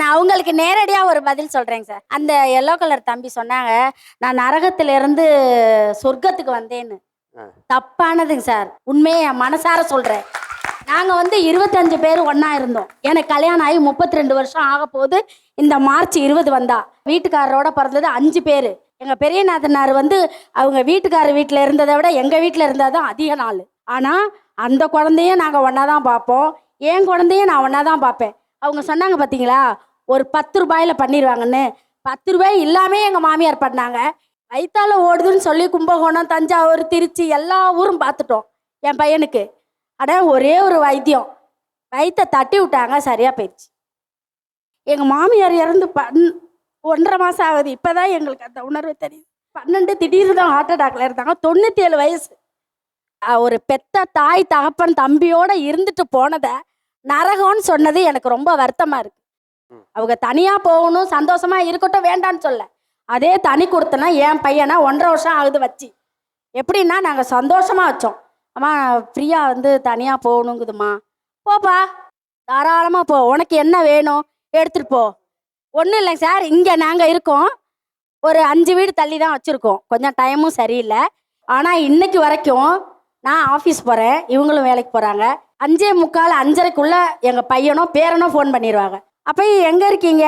நான் அவங்களுக்கு நேரடியா ஒரு பதில் சொல்றேங்க சார். அந்த எல்லோ கலர் தம்பி சொன்னாங்க நான் நரகத்துல இருந்து சொர்க்கத்துக்கு வந்தேன்னு. தப்பானதுங்க சார். உண்மையை என் மனசார சொல்றேன். நாங்க வந்து இருபத்தஞ்சு பேர் ஒண்ணா இருந்தோம். எனக்கு கல்யாணம் ஆகி முப்பத்தி ரெண்டு வருஷம் ஆக போகுது. இந்த மார்ச் இருபது வந்தா. வீட்டுக்காரரோட பிறந்தது அஞ்சு பேர். எங்க பெரிய நாத்தனார் வந்து அவங்க வீட்டுக்காரர் வீட்டில் இருந்ததை விட எங்க வீட்டில் இருந்ததும் அதிக நாள். ஆனா அந்த குழந்தையும் நாங்க ஒண்ணா தான் பார்ப்போம். என் குழந்தையும் நான் ஒண்ணா தான் பார்ப்பேன். அவங்க சொன்னாங்க பார்த்தீங்களா ஒரு பத்து ரூபாயில பண்ணிடுவாங்கன்னு பத்து ரூபாய் இல்லாமே எங்கள் மாமியார் பண்ணாங்க. வயிற்றால் ஓடுதுன்னு சொல்லி கும்பகோணம் தஞ்சாவூர் திருச்சி எல்லா ஊரும் பார்த்துட்டோம் என் பையனுக்கு. ஆனால் ஒரே ஒரு வைத்தியம். வயித்தை தட்டி விட்டாங்க சரியாக போயிடுச்சு. எங்கள் மாமியார் இறந்து பன் ஒன்றரை மாதம் ஆகுது. இப்போ தான் எங்களுக்கு அந்த உணர்வு தெரியுது. பன்னெண்டு திடீர்னு தான் ஹார்ட் அட்டாக்ல இருந்தாங்க. தொண்ணூற்றி ஏழு வயசு ஒரு பெத்த தாய் தகப்பன் தம்பியோட இருந்துட்டு போனதை நரகம்னு சொன்னது எனக்கு ரொம்ப வருத்தமாக இருக்குது அவங்க தனியாக போகணும் சந்தோஷமா இருக்கட்டும் வேண்டான்னு சொல்ல. அதே தனி கொடுத்தனா என் பையனை ஒன்றரை வருஷம் ஆகுது வச்சு. எப்படின்னா நாங்கள் சந்தோஷமா வச்சோம். அம்மா ஃப்ரீயா வந்து தனியாக போகணுங்குதுமா போப்பா தாராளமாக போ. உனக்கு என்ன வேணும் எடுத்துட்டு போ. ஒன்றும் இல்லைங்க சார் இங்கே நாங்கள் இருக்கோம். ஒரு அஞ்சு வீடு தள்ளி தான் வச்சுருக்கோம். கொஞ்சம் டைமும் சரியில்லை. ஆனால் இன்னைக்கு வரைக்கும் நான் ஆஃபீஸ் போகிறேன் இவங்களும் வேலைக்கு போகிறாங்க அஞ்சே முக்கால் அஞ்சரைக்குள்ளே எங்கள் பையனோ பேரனோ ஃபோன் பண்ணிடுவாங்க அப்போ எங்கே இருக்கீங்க?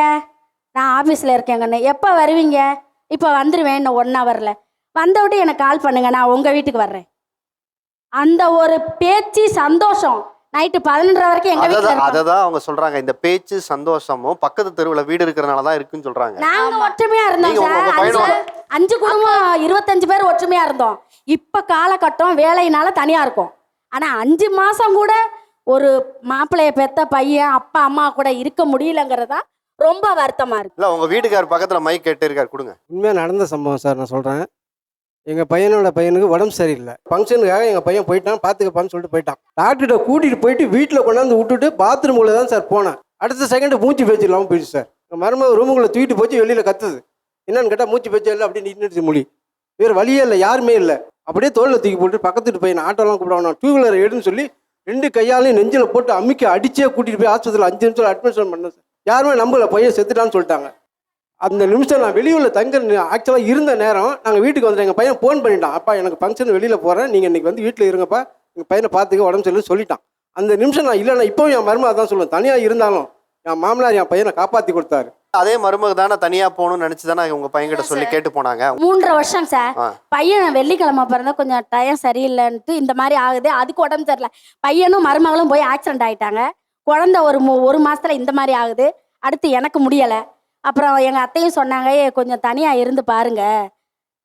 நான் ஆஃபீஸில் இருக்கேங்கன்னு எப்போ வருவீங்க? இப்போ வந்துடுவேன் இன்னும் ஒன் ஹவரில் வந்த விட்டு எனக்கு கால் பண்ணுங்க. நான் உங்கள் வீட்டுக்கு வர்றேன். அந்த ஒரு பேச்சு சந்தோஷம். நைட்டு பதினொன்றரை வரைக்கும் எங்கள் வீட்டில் அதை தான் அவங்க சொல்றாங்க. இந்த பேச்சு சந்தோஷமும் பக்கத்து தெருவுல வீடு இருக்கிறனால தான் இருக்குன்னு சொல்றாங்க. நாங்க ஒற்றுமையா இருந்தோம் சார். அஞ்சு குடும்பம் இருபத்தஞ்சு பேர் ஒற்றுமையா இருந்தோம். இப்ப காலகட்டம் வேலையினால தனியா இருக்கும். ஆனா அஞ்சு மாசம் கூட ஒரு மாப்பிள்ளைய பெத்த பையன் அப்பா அம்மா கூட இருக்க முடியலங்கிறதா ரொம்ப வருத்தமா இருக்கு. இல்ல உங்க வீட்டுக்கார் பக்கத்துல மைக் கேட்டு இருக்காரு கொடுங்க. உண்மையாக நடந்த சம்பவம் சார் நான் சொல்கிறேன் எங்கள் பையனோட பையனுக்கு உடம்பு சரியில்லை. ஃபங்க்ஷனுக்காக எங்கள் பையன் போயிட்டான் பார்த்துக்கப்பான்னு சொல்லிட்டு போயிட்டான். டாக்டர்கிட்ட கூட்டிகிட்டு போயிட்டு வீட்டில் கொண்டாந்து விட்டுட்டு பாத்ரூமில் தான் சார் போனேன். அடுத்த செகண்ட் மூச்சு பேச்சு இல்லாமல் போயிடுச்சு சார். மருமக ரூமுக்குள்ளே தூக்கிட்டு போச்சு வெளியில் கத்துது. என்னன்னு கேட்டால் மூச்சு பேச்சு இல்லை அப்படின்னு நின்றுச்சு மொழி. வேறு வழியே இல்லை யாருமே இல்லை. அப்படியே தோளில் தூக்கி போட்டு பக்கத்து வீட்டு பையன் ஆட்டோலாம் கூப்பிடுவான் டூ வீலர் எடுன்னு சொல்லி ரெண்டு கையாலையும் நெஞ்சில் போட்டு அம்மிக்கு அடிச்சே கூட்டிகிட்டு போய் ஆஸ்பத்திரியில் அஞ்சு நிமிஷம் அட்மிஷன் பண்ணேன் சார். யாருமே நம்பல பையன் செத்துட்டான்னு சொல்லிட்டாங்க. அந்த நிமிஷம் நான் வெளியூரில் தங்க ஆக்சுவலாக இருந்த நேரம் நாங்கள் வீட்டுக்கு வந்துட்டோம் எங்கள் பையன் ஃபோன் பண்ணிட்டான். அப்பா எனக்கு ஃபங்க்ஷன் வெளியில் போகிறேன் நீங்கள் இன்றைக்கி வந்து வீட்டில் இருங்கப்பா. எங்கள் பையனை பார்த்துக்க உடம்பு சரியில்லைன்னு சொல்லிட்டான். அந்த நிமிஷம் நான் இல்லைன்னா இப்போவும் என் மருமக அதான் சொல்லுவேன். தனியாக இருந்தாலும் என் மாமனார் என் பையனை காப்பாற்றி கொடுத்தாரு. அதே மருமக தானே தனியா போகணும்னு நினைச்சு தானே உங்க பையன்கிட்ட சொல்லி கேட்டு போனாங்க. மூன்றரை வருஷம் சார். பையன் வெள்ளிக்கிழமை பிறந்தா கொஞ்சம் டயம் சரியில்லைன்ட்டு இந்த மாதிரி ஆகுது. அதுக்கு உடம்பு சரியில்லை. பையனும் மருமகளும் போய் ஆக்சிடென்ட் ஆயிட்டாங்க. குழந்தை ஒரு ஒரு மாசத்துல இந்த மாதிரி ஆகுது. அடுத்து எனக்கு முடியலை. அப்புறம் எங்க அத்தையும் சொன்னாங்க "ஏய், கொஞ்சம் தனியா இருந்து பாருங்க.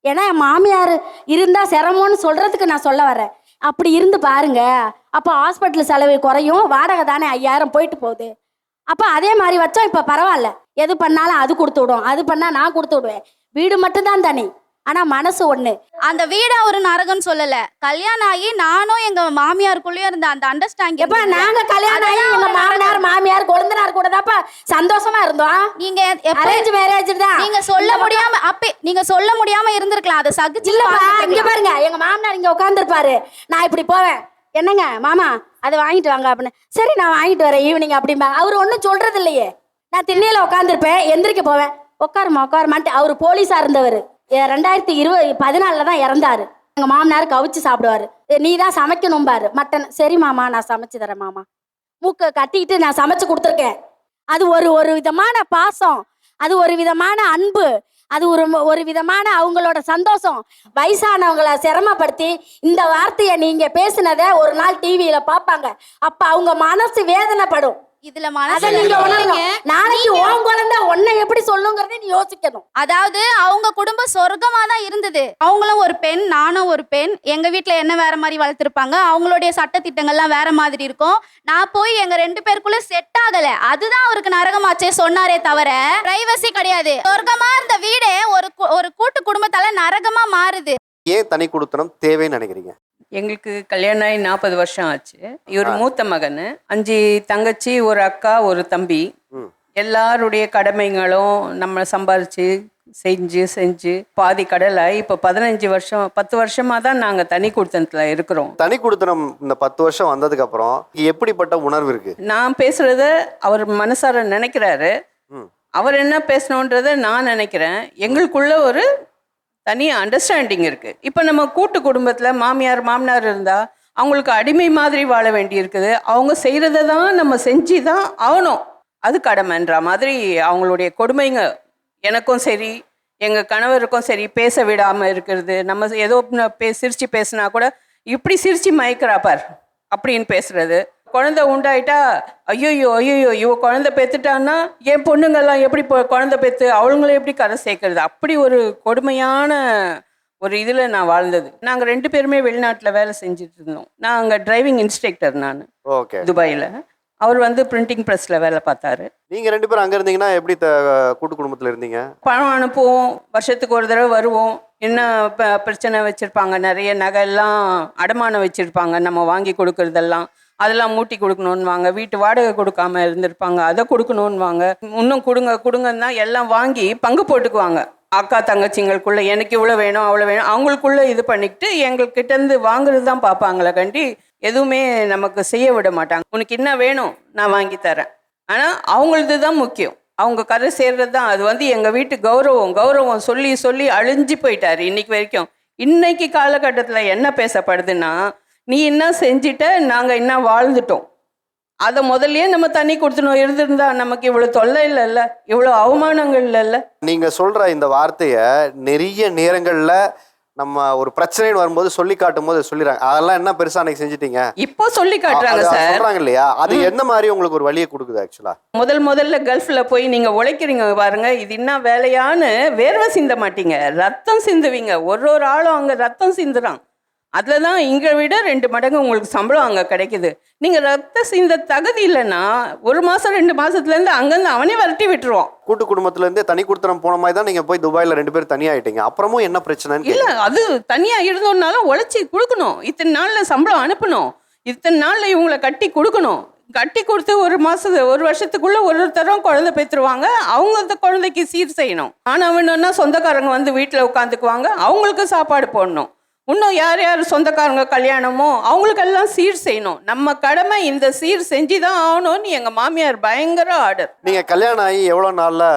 ஏன்னா என் மாமியார் இருந்தா சிரமம்னு சொல்றதுக்கு நான் சொல்ல வரேன். அப்படி இருந்து பாருங்க. அப்போ ஹாஸ்பிட்டல் செலவு குறையும். வாடகை தானே ஐயாயிரம் போயிட்டு போகுது. அப்போ அதே மாதிரி வச்சோம் இப்போ பரவாயில்ல. எது பண்ணாலும் அது கொடுத்து விடும். அது பண்ணா நான் கொடுத்து விடுவேன். வீடு மட்டும்தான் தனி. ஆனா மனசு ஒண்ணு. அந்த வீடு அவரு நரகம்னு சொல்லல. கல்யாணம் ஆகி நானும் எங்க மாமியாருக்குள்ளயும் இருந்த அந்த எப்ப அண்டர்ஸ்டாண்டிங் நாங்க கல்யாணம் ஆகி எங்க மாமனார் மாமியார் கொழுந்தனார் கூட தான்ப்பா சந்தோஷமா இருந்தோம். நீங்க எப்ப அரேஞ்ச் மேரேஜ் தான். நீங்க சொல்ல முடியாம அப்பே நீங்க சொல்ல முடியாம இருந்திருக்கலாம். அதை சகிச்சு இல்லப்பா இங்க பாருங்க. எங்க மாமனார் இங்க உட்காந்துருப்பாரு நான் இப்படி போவேன். என்னங்க மாமா அதை வாங்கிட்டு வாங்க அப்படின்னு. சரி நான் வாங்கிட்டு வரேன். ஈவினிங் அப்படிம்பாங்க அவர் ஒன்றும் சொல்றது இல்லையே. நான் திண்ணையில உட்காந்துருப்பேன் எந்திரிக்க போவேன். உட்காருமா உட்காருமான்ட்டு அவர் போலீஸா இருந்தவர். ரெண்டாயிரத்தி இருபது பதினாலில் தான் இறந்தாரு. எங்க மாமனார் கவிச்சு சாப்பிடுவாரு. நீ தான் சமைக்கணும்பாரு மட்டன் சரி மாமா நான் சமைச்சு தரேன் மாமா. மூக்கை கட்டிக்கிட்டு நான் சமைச்சு கொடுத்துருக்கேன். அது ஒரு ஒரு விதமான பாசம். அது ஒரு விதமான அன்பு. அது ஒரு ஒரு விதமான அவங்களோட சந்தோஷம். வயசானவங்களை சிரமப்படுத்தி இந்த வார்த்தையை நீங்க பேசினதை ஒரு நாள் டிவியில பார்ப்பாங்க. அப்ப அவங்க மனசு வேதனைப்படும். இதுல. உணரணும் நாளைக்கு உன் குழந்தை உன்னை எப்படி சொல்லுங்கிறதை நீ யோசிக்கணும். அதாவது அவங்க குடும்பம் சொர்க்கமா தான் இருந்தது. அவங்களும் ஒரு பெண் நானும் ஒரு பெண். எங்க வீட்ல என்ன வேற மாதிரி வளர்த்துருப்பாங்க? அவங்களுடைய சட்ட திட்டங்கள்லாம் வேற மாதிரி இருக்கும். நான் போய் எங்க ரெண்டு பேருக்குள்ள செட் ஆகல. அதுதான் அவருக்கு நரகமாச்சே சொன்னாரே தவிர பிரைவசி கிடையாது. சொர்க்கமா இருந்த வீடே ஒரு ஒரு கூட்டு குடும்பத்தால நரகமா மாறுது. ஏன் தனி கொடுத்தனம் தேவைன்னு நினைக்கிறீங்க? எங்களுக்கு கல்யாணம் ஆகி நாற்பது வருஷம் ஆச்சு. இவர். மூத்த மகன். அஞ்சு தங்கச்சி ஒரு அக்கா ஒரு தம்பி. எல்லாருடைய கடமைகளும் நம்ம சம்பாரிச்சு செஞ்சு செஞ்சு பாதி கடலை இப்போ பதினஞ்சு வருஷம் பத்து வருஷமா தான் நாங்கள் தனி கொடுத்தனத்தில் இருக்கிறோம். தனி கொடுத்தனம் இந்த பத்து வருஷம் வந்ததுக்கு அப்புறம் எப்படிப்பட்ட உணர்வு இருக்கு? நான் பேசுறத அவர் மனசார நினைக்கிறாரு. அவர் என்ன பேசணுன்றதை நான் நினைக்கிறேன். எங்களுக்குள்ள ஒரு தனி அண்டர்ஸ்டாண்டிங் இருக்குது இப்போ நம்ம கூட்டு குடும்பத்தில் மாமியார் மாமனார் இருந்தால் அவங்களுக்கு அடிமை மாதிரி வாழ வேண்டி இருக்குது அவங்க செய்கிறத தான் நம்ம செஞ்சு தான் ஆகணும். அது கடமைன்ற மாதிரி அவங்களுடைய கொடுமைங்க. எனக்கும் சரி எங்கள் கணவருக்கும் சரி பேச விடாமல் இருக்கிறது. நம்ம ஏதோ பே சிரித்து பேசினா கூட இப்படி சிரித்து மயக்கிறா பார் அப்படின்னு பேசுகிறது குழந்தை உண்டாயிட்டா ஐயோயோ ஐயோயோ இவ குழந்தை பெத்துட்டான்னா என் பொண்ணுங்கெல்லாம் எப்படி குழந்தை பெத்து அவளுங்களை எப்படி கரை சேர்க்கறது? அப்படி ஒரு கொடுமையான ஒரு இதில் நான் வாழ்ந்தது. நாங்கள் ரெண்டு பேருமே வெளிநாட்டில் வேலை செஞ்சுட்டு இருந்தோம். நான் அங்கே டிரைவிங் இன்ஸ்ட்ரக்டர் நான். ஓகே. துபாயில். அவர் வந்து பிரிண்டிங் ப்ரெஸ்ஸில் வேலை பார்த்தாரு. நீங்க ரெண்டு பேரும் அங்க இருந்தீங்கன்னா எப்படி கூட்டு குடும்பத்துல இருந்தீங்க? பணம் அனுப்புவோம். வருஷத்துக்கு ஒரு தடவை வருவோம். என்ன பிரச்சனை வச்சுருப்பாங்க? நிறைய நகையெல்லாம் அடமானம் வச்சுருப்பாங்க. நம்ம வாங்கி கொடுக்கறதெல்லாம். அதெல்லாம் மூட்டி கொடுக்கணுன்வாங்க வீட்டு வாடகை கொடுக்காம இருந்திருப்பாங்க. அதை கொடுக்கணுன்வாங்க இன்னும் கொடுங்க கொடுங்கன்னா எல்லாம் வாங்கி பங்கு போட்டுக்குவாங்க. அக்கா தங்கச்சிங்களுக்குள்ள எனக்கு இவ்வளோ வேணும் அவ்வளோ வேணும். அவங்களுக்குள்ள இது பண்ணிக்கிட்டு எங்கள்கிட்ட இருந்து வாங்குறது தான் பார்ப்பாங்களே கண்டி எதுவுமே நமக்கு செய்ய விட மாட்டாங்க. உனக்கு என்ன வேணும் நான் வாங்கி தரேன். ஆனால் அவங்களது தான் முக்கியம். அவங்க கரை சேர்றது தான். அது வந்து எங்கள் வீட்டு கௌரவம். கௌரவம் சொல்லி சொல்லி அழிஞ்சு போயிட்டாரு இன்னைக்கு வரைக்கும். இன்னைக்கு காலகட்டத்தில் என்ன பேசப்படுதுன்னா நீ என்ன செஞ்சிட்ட? நாங்கள் என்ன வாழ்ந்துட்டோம்? அதை முதல்லயே நம்ம தண்ணி கொடுத்துனோம் இருந்திருந்தா நமக்கு இவ்வளோ தொல்லை இல்லைல்ல? இவ்வளோ அவமானங்கள் இல்லைல்ல? நீங்க சொல்ற இந்த வார்த்தைய நிறைய நேரங்கள்ல நம்ம ஒரு பிரச்சனைன்னு வரும்போது சொல்லி காட்டும் போது சொல்லிடுறாங்க. அதெல்லாம் என்ன பெருசா அன்னைக்கு செஞ்சிட்டீங்க? இப்போ சொல்லி காட்டுறாங்க சார். சொல்றாங்க இல்லையா அது என்ன மாதிரி உங்களுக்கு ஒரு வழியை கொடுக்குது ஆக்சுவலா முதல் முதல்ல கல்ஃபில் போய் நீங்கள் உழைக்கிறீங்க பாருங்க. இது என்ன வேலையான்னு? வேர்வை சிந்த மாட்டீங்க. ரத்தம் சிந்துவீங்க. ஒரு ஒரு ஆளும் அங்கே ரத்தம் சிந்துறான். அதில் தான் இங்கே விட ரெண்டு மடங்கு உங்களுக்கு சம்பளம் அங்கே கிடைக்குது. நீங்கள் ரத்த சிந்த தகுதி இல்லைன்னா ஒரு மாதம் ரெண்டு மாதத்துலேருந்து அங்கேருந்து அவனே விரட்டி விட்டுருவான். கூட்டு குடும்பத்துல இருந்தே தனி கொடுத்துறம் போன மாதிரி தான் நீங்க போய் துபாயில ரெண்டு பேரும் தனியாயிட்டீங்க. அப்புறமும் என்ன பிரச்சனைன்னு இல்லை. அது தனியாக இருந்தோம்னாலும் உழைச்சி கொடுக்கணும். இத்தனை நாளில் சம்பளம் அனுப்பணும். இத்தனை நாளில் இவங்களை கட்டி கொடுக்கணும். கட்டி கொடுத்து ஒரு மாசத்து ஒரு வருஷத்துக்குள்ள ஒரு ஒருத்தரும் குழந்தை பெற்றுருவாங்க. அவங்க அந்த குழந்தைக்கு சீர் செய்யணும். ஆனால் வேணும்னா சொந்தக்காரங்க வந்து வீட்டில் உட்காந்துக்குவாங்க. அவங்களுக்கு சாப்பாடு போடணும். இன்னும் யார் யார் சொந்தக்காரங்க கல்யாணமோ அவங்களுக்கெல்லாம் சீர் செய்யணும். நம்ம கடமை இந்த சீர் செஞ்சு தான் ஆகணும்னு எங்கள் மாமியார் பயங்கர ஆர்டர் நீங்க கல்யாணம் ஆகி எவ்வளவு நாள்ல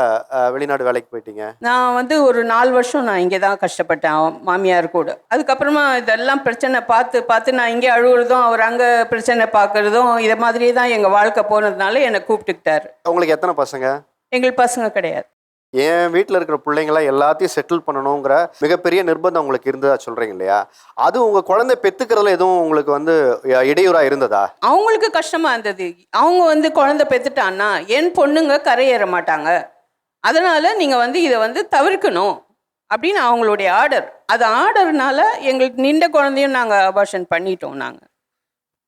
வெளிநாடு வேலைக்கு போயிட்டீங்க? நான் வந்து ஒரு நாலு வருஷம் நான் இங்கே தான் கஷ்டப்பட்டேன் மாமியார் கூட. அதுக்கப்புறமா இதெல்லாம் பிரச்சனை பார்த்து பார்த்து நான் இங்கே அழுகுறதும் அவர் அங்கே பிரச்சனை பார்க்குறதும் இதை மாதிரியே தான் எங்கள் வாழ்க்கை போனதுனால என்னை கூப்பிட்டுக்கிட்டாரு. உங்களுக்கு எத்தனை பசங்க? எங்களுக்கு பசங்க கிடையாது. என் வீட்டில் இருக்கிற பிள்ளைங்கள எல்லாத்தையும் செட்டில் பண்ணணுங்கிற மிகப்பெரிய நிர்பந்தம் உங்களுக்கு இருந்ததா சொல்றீங்க இல்லையா? அது உங்க குழந்தை பெத்துக்கிறதுல எதுவும் உங்களுக்கு வந்து அஹ், இடையூறா இருந்ததா? அவங்களுக்கு கஷ்டமாக இருந்தது. அவங்க வந்து குழந்தை பெற்றுட்டான்னா என் பொண்ணுங்க கரையேற மாட்டாங்க. அதனால் நீங்கள் வந்து இதை வந்து தவிர்க்கணும் அப்படின்னு அவங்களுடைய ஆர்டர் அது ஆர்டர்னால எங்களுக்கு நின்ற குழந்தையும் நாங்கள் அபார்ஷன் பண்ணிட்டோம் நாங்கள்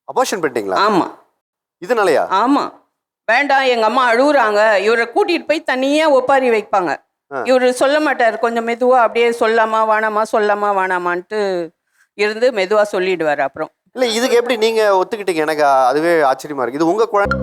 அபார்ஷன் பண்ணிட்டீங்களா? ஆமாம் இதனாலயா? ஆமாம் வேண்டாம் எங்கள் அம்மா அழுகுறாங்க. இவரை கூட்டிகிட்டு போய் தனியாக ஒப்பாரி வைப்பாங்க. இவர் சொல்ல மாட்டார். கொஞ்சம் மெதுவாக அப்படியே சொல்லாமா வேணாமா சொல்லாமா வேணாமான்ட்டு இருந்து மெதுவாக சொல்லிடுவார் அப்புறம். இல்ல இதுக்கு எப்படி நீங்க ஒத்துக்கிட்டீங்க? எனக்கு அதுவே ஆச்சரியமா இருக்கு. இது உங்க குழந்தை